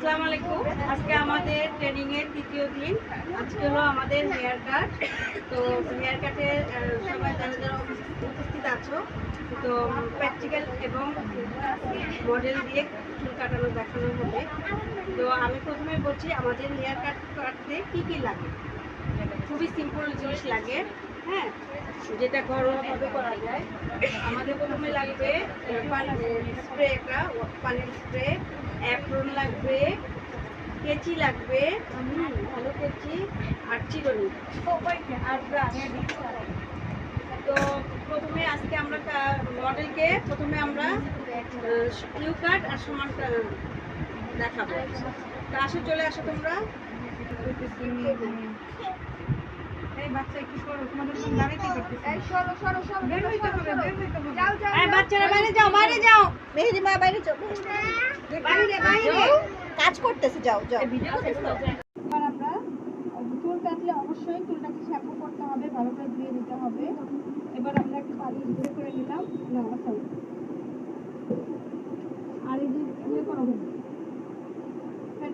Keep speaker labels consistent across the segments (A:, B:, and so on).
A: আসসালামু আলাইকুম। আজকে আমাদের ট্রেনিং এর তৃতীয় দিন। আজকে হলো আমাদের হেয়ার কাট তো হেয়ার কাটের সবাই যারা যারা উপস্থিত আছো, তো প্র্যাকটিক্যাল এবং মডেল দিয়ে চুল কাটানো দেখানো হবে। তো আমি প্রথমে বলছি, আমাদের হেয়ার কাট কাটতে কী কী লাগে? খুবই সিম্পল জিনিস লাগে। হ্যাঁ যেটা ঘরোয়াভাবে করা যায়। আমাদের প্রথমে লাগবে স্প্রে একটা, পানির স্প্রে, অ্যাপ্রন লাগবে, কেচি লাগবে ভালো কেচি আর চিরুনি। আর তো প্রথমে আজকে আমরা মডেলকে প্রথমে আমরা ইউ কাট আর সমান দেখাবো। তা আসো, চলে আসো তোমরা।
B: এই বাচ্চা একটু সরো তোমাদের সঙ্গে দাঁড়াইতে করতেছে?
C: এই সরো সরো সরো
B: বের হইতে হবে বের হইতে হবে।
C: যাও যাও
A: এই বাচ্চারা বাইরে যাও বাইরে যাও।
C: মেহেদি মা বাইরে যাও।
A: বাইরে বাইরে
C: কাজ করতেছে যাও যাও।
A: ভিডিও
B: এবার আমরা চুল কাটলে অবশ্যই চুলটাকে শ্যাম্পু করতে হবে ভালো করে ধুয়ে নিতে হবে। এবার আমরা একটু পানি ধুয়ে করে নিলাম। না সরি আর এই যে করো ফ্যানটা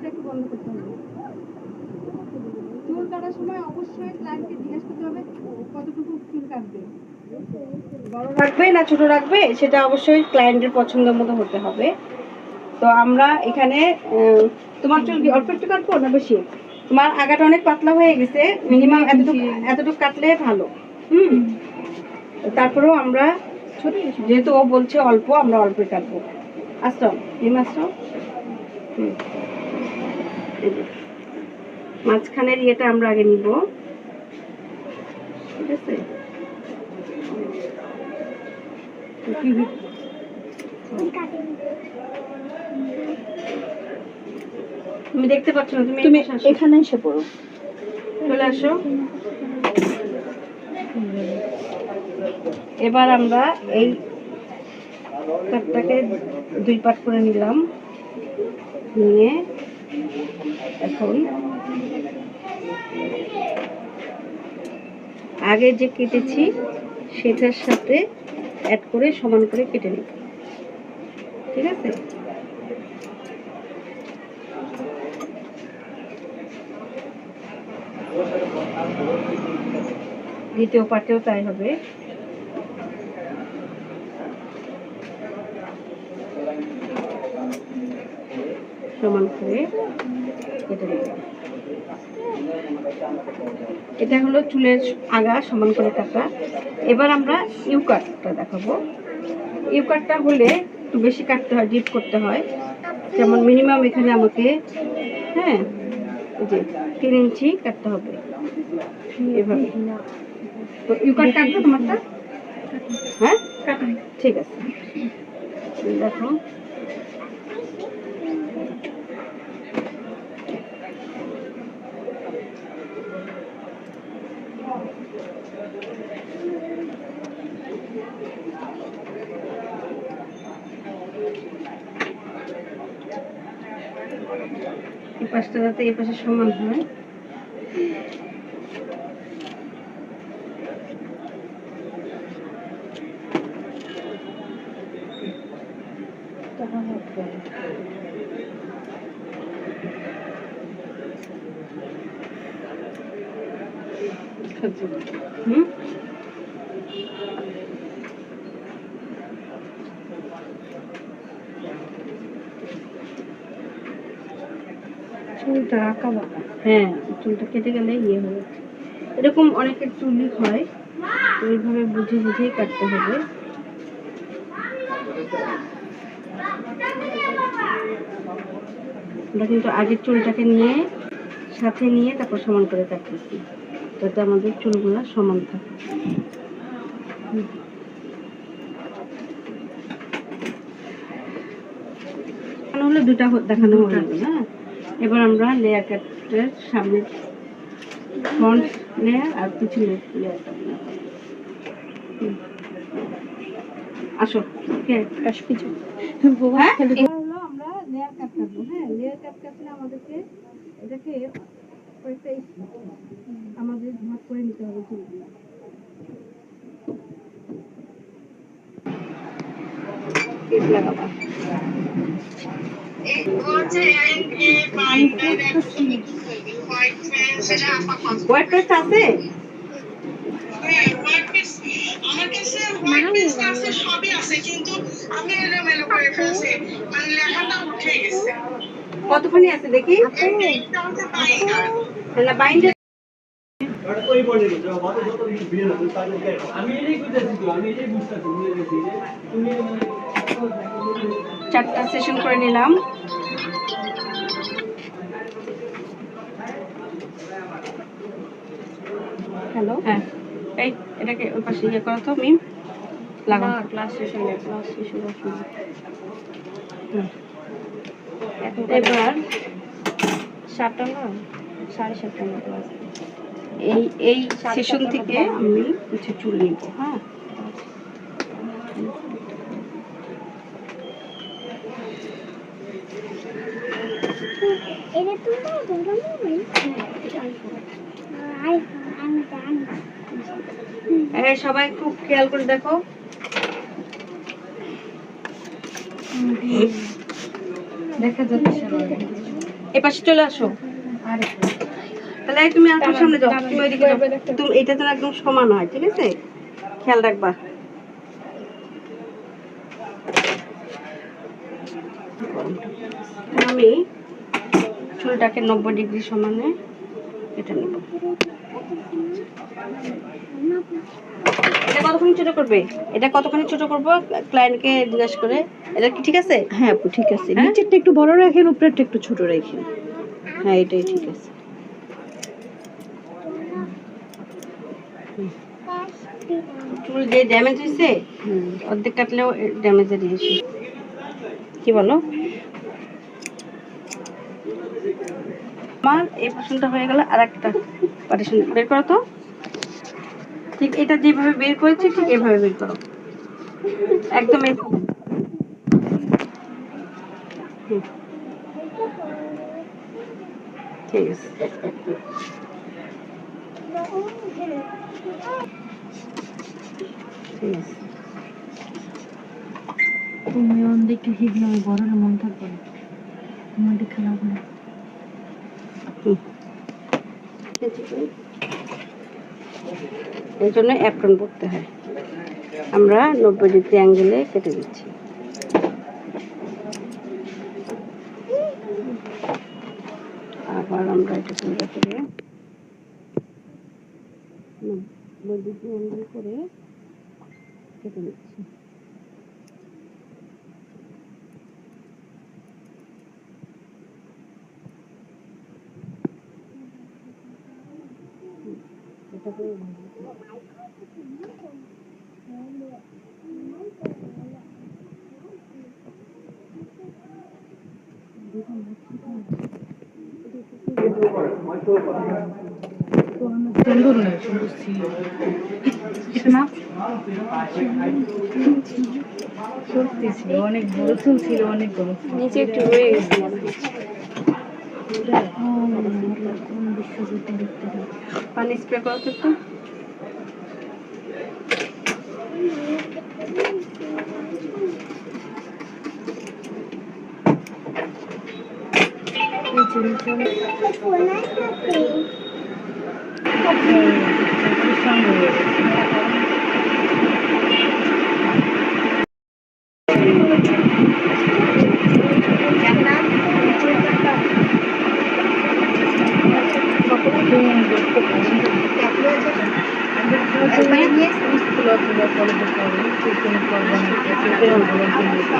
B: একটু বন্ধ করতে হবে। চুল কাটার সময় অবশ্যই ক্লায়েন্টকে জিজ্ঞেস করতে হবে কতটুকু চুল কাটবে।
A: বড় রাখবে না ছোট রাখবে সেটা অবশ্যই ক্লায়েন্টের পছন্দ মতো হতে হবে। তো আমরা এখানে তোমার চুল কি অল্প একটু কাটবো না বেশি? তোমার আগাটা অনেক পাতলা হয়ে গেছে মিনিমাম এতটুকু এতটুকু কাটলে ভালো। হুম? তারপরেও আমরা যেহেতু ও বলছে অল্প আমরা অল্প কাটবো। আসো হিম আসো হুম। মাঝখানের ইয়েটা আমরা আগে নিব। ঠিক আছে? তুমি দেখতে পাচ্ছ না তুমি
C: তুমি
A: এখানে
C: এসে পড়ো।
A: চলে আসো। এবার আমরা এই কাঠটাকে দুই পাট করে নিলাম। নিয়ে এখন আগে যে কেটেছি, সেটার সাথে অ্যাড করে সমান করে কেটে নিব ঠিক আছে? দ্বিতীয় পার্টেও তাই হবে। সমান করে কেটে নেব এটা হলো চুলের আগা সমান করে কাটা। এবার আমরা ইউ কাটটা দেখাবো। ইউ কাটটা হলে একটু বেশি কাটতে হয়, ডিপ করতে হয়। যেমন মিনিমাম এখানে আমাকে হ্যাঁ যে তিন ইঞ্চি কাটতে হবে। এভাবে। তো ইউ কাট কাটবে তোমারটা হ্যাঁ? ঠিক আছে। দেখো এই পাশটা যাতে এই পাশে সমান হয়। হুম? চুলটা আঁকা বাঁকা। হ্যাঁ। চুলটা কেটে গেলে ইয়ে হবে এরকম অনেকের চুলই হয় তো এইভাবে বুঝে বুঝেই কাটতে হবে। আমরা কিন্তু আগের চুলটাকে নিয়ে সাথে নিয়ে তারপর সমান করে কাটতেছি যাতে আমাদের চুলগুলো সমান থাকে। হলে দুটা দেখানো হয়ে যাবে হ্যাঁ? এবার আমরা লেয়ার কাটের সামনে ফ্রন্ট লেয়ার আর পিছনের লেয়ার আসো। কে?
C: কাশ পিছু
A: হ্যাঁ?
B: এটা হলো আমরা লেয়ার কাট কাটবো হ্যাঁ লেয়ার কাট কাটলে আমাদেরকে এটাকে কয়েকটা আমাদের ভাগ করে নিতে হবে চুলগুলো
A: লাগাবা। হোয়াইট পেস্ট আছে
D: আমার কাছে হোয়াইট পেস্ট আছে সবই আছে কিন্তু আমি এলোমেলো করে ফেলছি মানে লেখাটা উঠে গেছে
A: কতখানি আছে দেখি
D: এইটা হচ্ছে বাইন্ডার
A: না বাইন্ডার
E: আমি এটাই বুঝতেছি তো আমি এটাই বুঝতেছি বুঝে গেছি যে তুমি মানে
A: চারটা সেশন করে নিলাম।
B: হ্যালো
A: হ্যাঁ। এই এটাকে ওই পাশে ইয়ে করো তো মিম।
B: ক্লাস শেষ হয়ে গেছে ক্লাস শেষ হয়ে গেছে
A: হুম।
B: এখন
A: এবার
B: সাতটা না সাড়ে সাতটা মতো আছে
A: এই এই সেশন থেকে আমি কিছু চুল নিব হ্যাঁ
F: এটা তুমি তো তোমরা মোবাইল আইফোন আমি জানি
A: এই সবাই খুব খেয়াল করে দেখো।
B: দেখা যাচ্ছে
A: এ পাশে চলে আসো। তাহলে তুমি একটু সামনে যাও। তুমি ওইদিকে যাও। তুমি এটা যেন একদম সমান হয় ঠিক আছে? খেয়াল রাখবা। আমি চুলটাকে নব্বই ডিগ্রি সমানে এটা নেব। এটা ছোট করবে? এটা কতখানি ছোট করব ক্লায়েন্টকে জিজ্ঞাসা করে? এটা কি ঠিক আছে?
C: হ্যাঁ আপু ঠিক আছে।
A: হ্যাঁ?
C: নিচেরটা একটু বড় রাখেন উপরেরটা একটু ছোট রাখেন। হ্যাঁ এটাই ঠিক আছে।
A: চুল যে ড্যামেজ হয়েছে
C: হুম।
A: অর্ধেক কাটলেও ড্যামেজের ইস্যু কি বলো? আমার এই হয়ে গেল আর একটা পার্টিশন বের করো তো। ঠিক এটা যেভাবে বের করেছি, ঠিক এভাবে বের করো। একদম
B: তুমি অন্ধেকে হিগলে আমি বড় মন থাকবে তোমার দেখে লাভ নেই
A: এই জন্য অ্যাপ্রন পড়তে হয়। আমরা নব্বই ডিগ্রি অ্যাঙ্গেলে কেটে দিচ্ছি। আবার আমরা এটা চিন্তা করে নব্বই ডিগ্রি অ্যাঙ্গেল করে কেটে দিচ্ছি
B: সুন্দর নয় সুন্দর ছিল সত্যি ছিল অনেক বড় ছিল অনেক বড় নিচে একটু রয়ে গেছে
A: পানি স্প্রে করো তো একটু
F: ফোন আছে
A: তুলে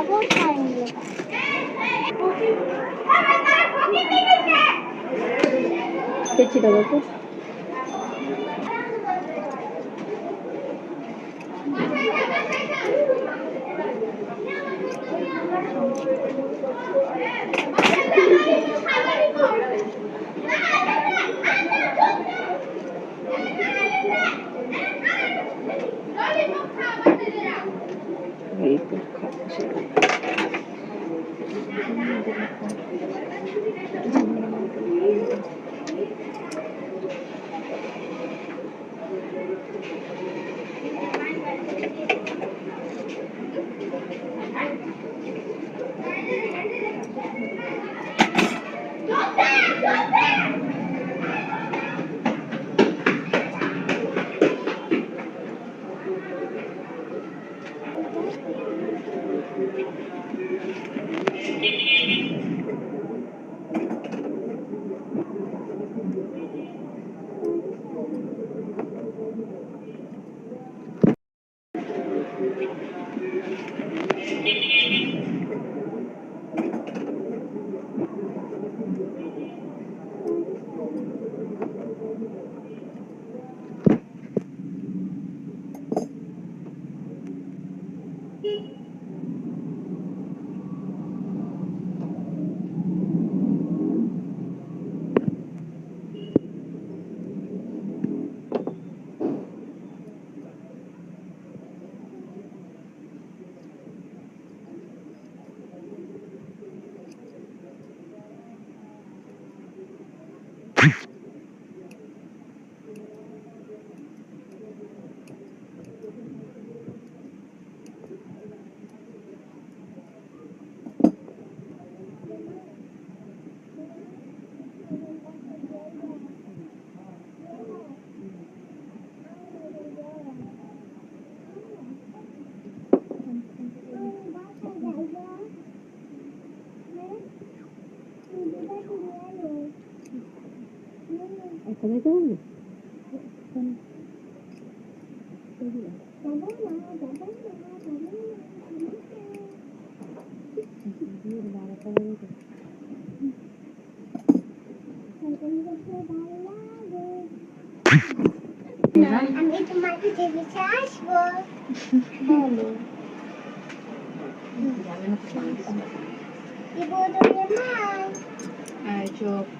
F: আবার খাইনি
A: কেচি দেবো তো এই তো খাচ্ছে এখানে তো
F: আমি তোমার কাছে বেঁচে আসব দিব তোকে মাই
B: চোখ
F: আশায় কোনো নাই
A: এই দে,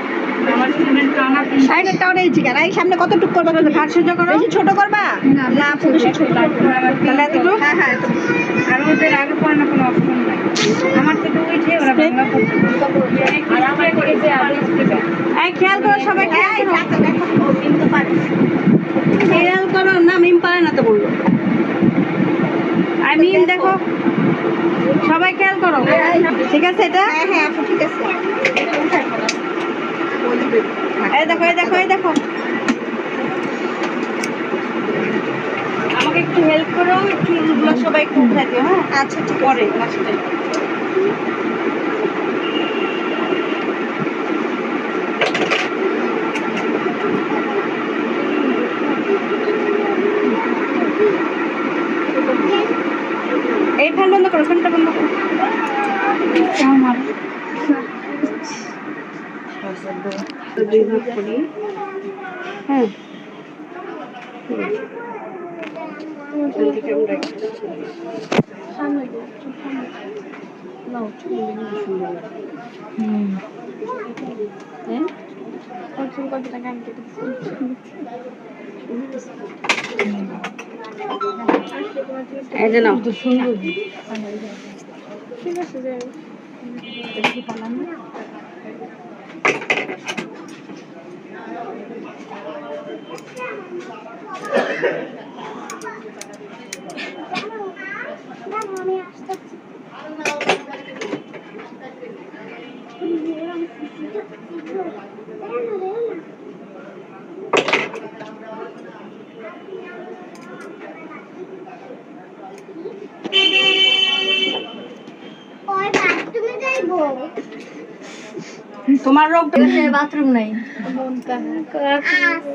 A: এই সামনে কতটুকু করবা তুমি? ভাত সহ্য করো। বেশি ছোট করবা? না বেশি ছোট। তাহলে এতটুকু হ্যাঁ হ্যাঁ
B: আর ওদের আগে পড়ানোর কোনো অপশন নাই। আমার থেকে উঠে ওরা বাংলা পড়তে আর আমার করে যে আগে
A: এই খেয়াল করো সবাই খেয়াল করো খেয়াল করো না মিম পারে না তো বলল আই মিম দেখো। সবাই খেয়াল করো। ঠিক আছে এটা? হ্যাঁ হ্যাঁ ঠিক আছে। এই দেখো এই দেখো এই দেখো। আমাকে একটু হেল্প করো একটু সবাই একটু উঠাই দিও হ্যাঁ? আচ্ছা ঠিক পরে লাস্টে
C: চুল এই যে নাও।
B: ঠিক আছে যে দেখি পালাম না
F: আমি আসতে ওই বাথরুমে যাইবো
A: তোমার রোগ
B: বাথরুম নাই
F: আছে আছে এখানে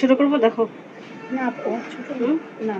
A: ছোট করব? দেখো।
C: না ছোট না।